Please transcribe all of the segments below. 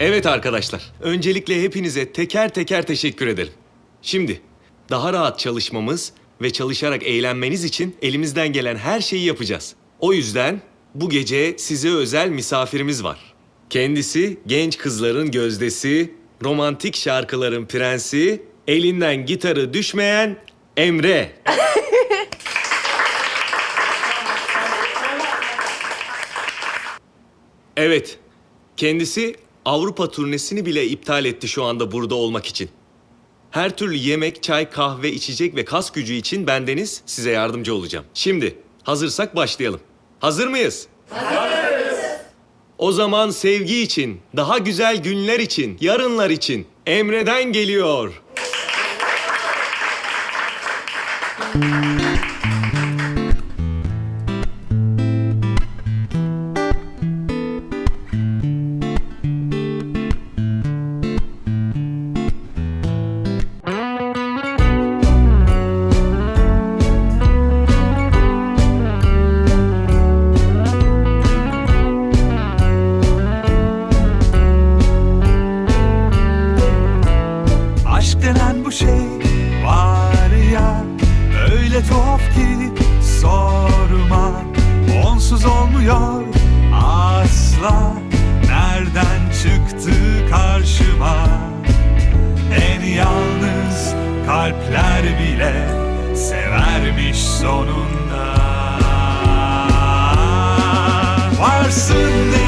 Evet arkadaşlar, öncelikle hepinize teker teker teşekkür ederim. Şimdi daha rahat çalışmamız ve çalışarak eğlenmeniz için elimizden gelen her şeyi yapacağız. O yüzden bu gece size özel misafirimiz var. Kendisi genç kızların gözdesi, romantik şarkıların prensi, elinden gitarı düşmeyen Emre. Evet, kendisi Avrupa turnesini bile iptal etti şu anda burada olmak için. Her türlü yemek, çay, kahve, içecek ve kas gücü için bendeniz size yardımcı olacağım. Şimdi hazırsak başlayalım. Hazır mıyız? Hazırız. O zaman sevgi için, daha güzel günler için, yarınlar için Emre'den geliyor. Aşk Öyle tuhaf ki sorma. Onsuz olmuyor asla. Nereden çıktı karşıma? En yalnız kalpler bile Severmiş sonunda. Varsın eğlensin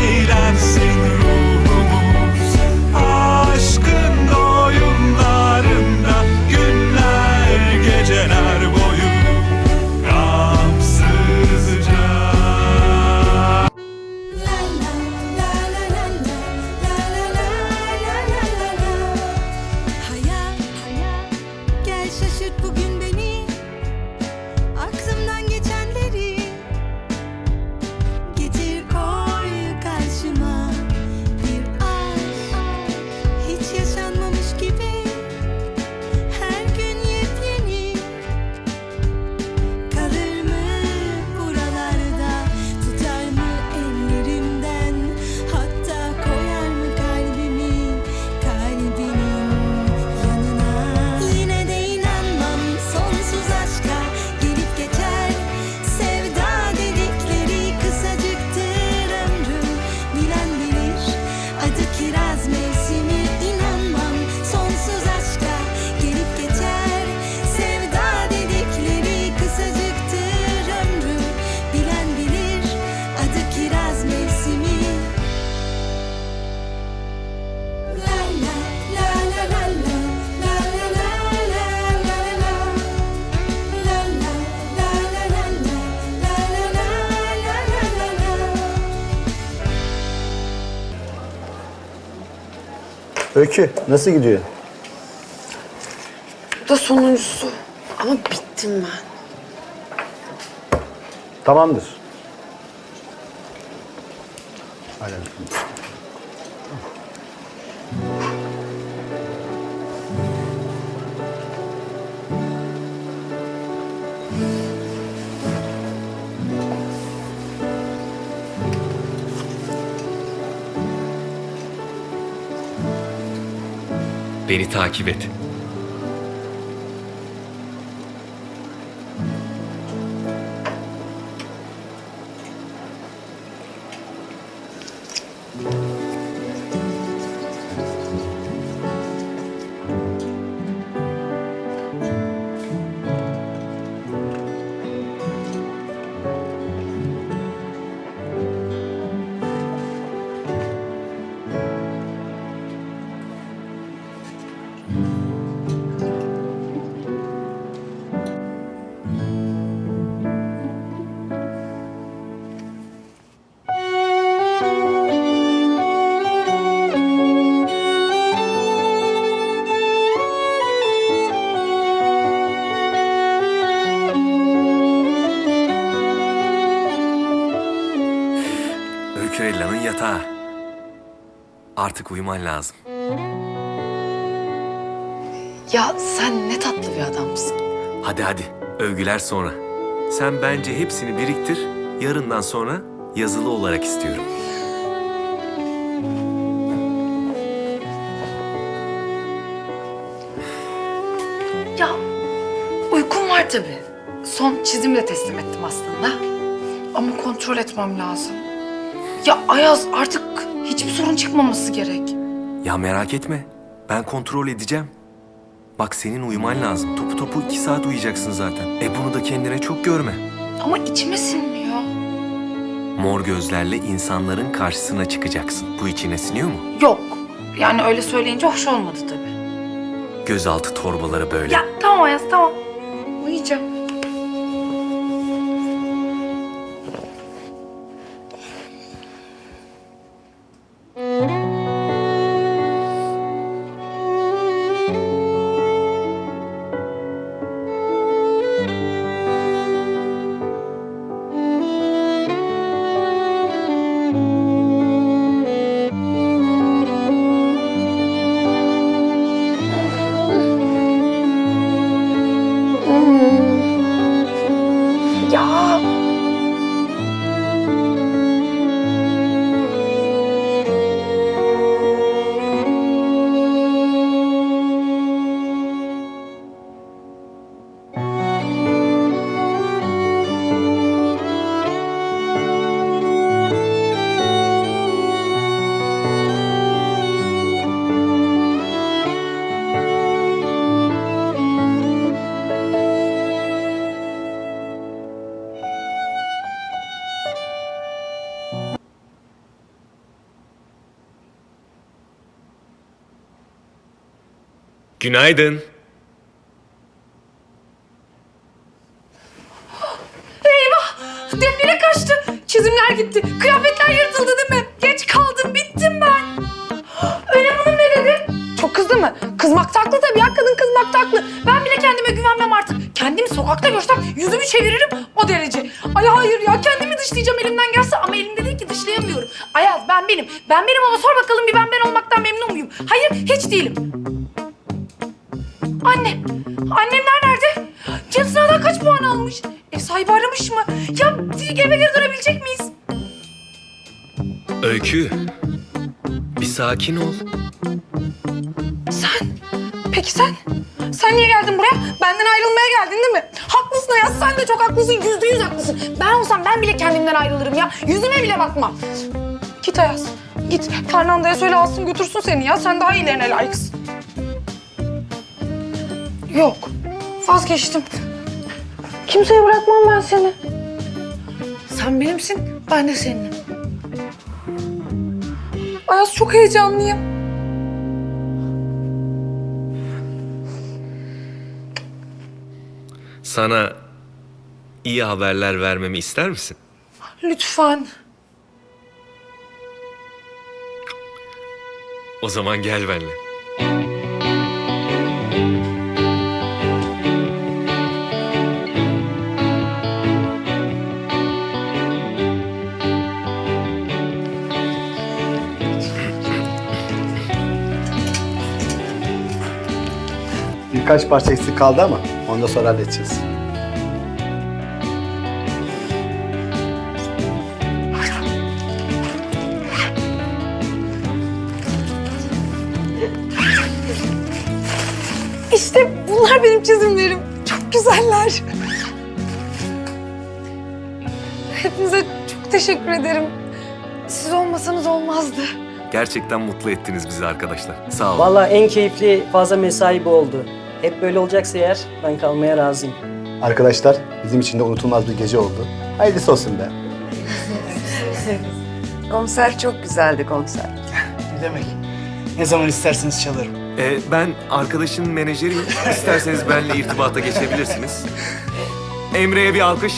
Öykü nasıl gidiyor? Bu da sonuncusu. Ama bittim ben. Tamamdır. Aynen. Beni takip et. Şirella'nın yatağı. Artık uyuman lazım. Ya sen ne tatlı bir adamsın. Hadi hadi, övgüler sonra. Sen bence hepsini biriktir, yarından sonra yazılı olarak istiyorum. Ya uykum var tabii. Son çizimle teslim ettim aslında. Ama kontrol etmem lazım. Ya Ayaz artık hiçbir sorun çıkmaması gerek. Ya merak etme. Ben kontrol edeceğim. Bak senin uyuman lazım. Topu topu iki saat uyuyacaksın zaten. E bunu da kendine çok görme. Ama içime sinmiyor. Mor gözlerle insanların karşısına çıkacaksın. Bu içine siniyor mu? Yok. Yani öyle söyleyince hoş olmadı tabii. Gözaltı torbaları böyle. Ya tamam Ayaz tamam. Uyuyacağım. Günaydın. defile kaçtı. Çizimler gitti. Kıyafetler yırtıldı değil mi? Geç kaldım. Bittim ben. Öyle Hanım ne dedi? Çok kızdı mı? Kızmakta haklı tabii ya. Kadın kızmakta haklı. Ben bile kendime güvenmem artık. Kendimi sokakta görsem yüzümü çeviririm o derece. Ay hayır ya kendimi dışlayacağım elimden gelse ama elimde değil ki dışlayamıyorum. Ayaz ben benim. Ben benim ama sor bakalım bir ben ben olmaktan memnun muyum? Hayır hiç değilim. Anne. Annemler nerede? Cem sınavdan kaç puan almış? Ev sahibi aramış mı? Ya eve geri dönebilecek miyiz? Öykü. Bir sakin ol. Sen? Peki sen? Sen niye geldin buraya? Benden ayrılmaya geldin değil mi? Haklısın Ayaz, sen de çok haklısın. Yüzde yüz haklısın. Ben olsam ben bile kendimden ayrılırım ya. Yüzüme bile bakmam. Git Ayaz, git. Fernanda'ya söyle alsın götürsün seni ya. Sen daha iyilerine layıksın. Yok, vazgeçtim. Kimseye bırakmam ben seni. Sen benimsin, ben de seninim. Ayaz çok heyecanlıyım. Sana iyi haberler vermemi ister misin? Lütfen. O zaman gel benimle. Birkaç parça eksik kaldı ama onu da sonra halledeceğiz. İşte bunlar benim çizimlerim. Çok güzeller. Hepinize çok teşekkür ederim. Siz olmasanız olmazdı. Gerçekten mutlu ettiniz bizi arkadaşlar. Sağ olun. Vallahi en keyifli fazla mesai bu oldu. Hep böyle olacaksa eğer ben kalmaya razıyım. Arkadaşlar bizim için de unutulmaz bir gece oldu. Hayırlısı olsun be. Konser çok güzeldi konser. Ne demek? Ne zaman isterseniz çalarım. Ee, ben arkadaşın menajeriyim. İsterseniz benimle irtibata geçebilirsiniz. Emre'ye bir alkış.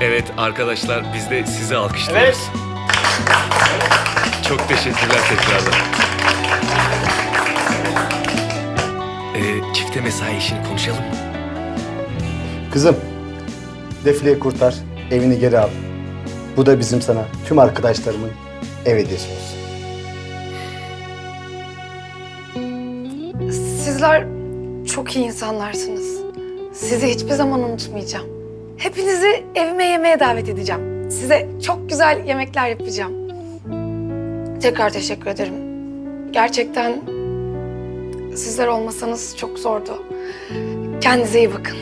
Evet arkadaşlar biz de sizi alkışlıyoruz. Çok teşekkürler tekrardan. Ee, çifte mesai işini konuşalım mı? Kızım, defileyi kurtar, evini geri al. Bu da bizim sana, tüm arkadaşlarımın ev hediyesi olsun. Sizler çok iyi insanlarsınız. Sizi hiçbir zaman unutmayacağım. Hepinizi evime yemeğe davet edeceğim. Size çok güzel yemekler yapacağım. Tekrar teşekkür ederim. Gerçekten sizler olmasanız çok zordu. Kendinize iyi bakın.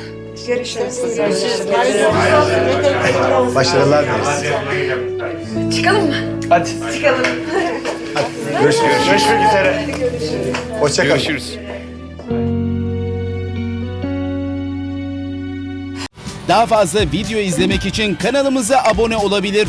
Başarılar dileriz. Çıkalım mı? Hadi. Görüşürüz. Görüşmek üzere. Hoşça kalın. Görüşürüz. Daha fazla video izlemek için kanalımıza abone olabilir.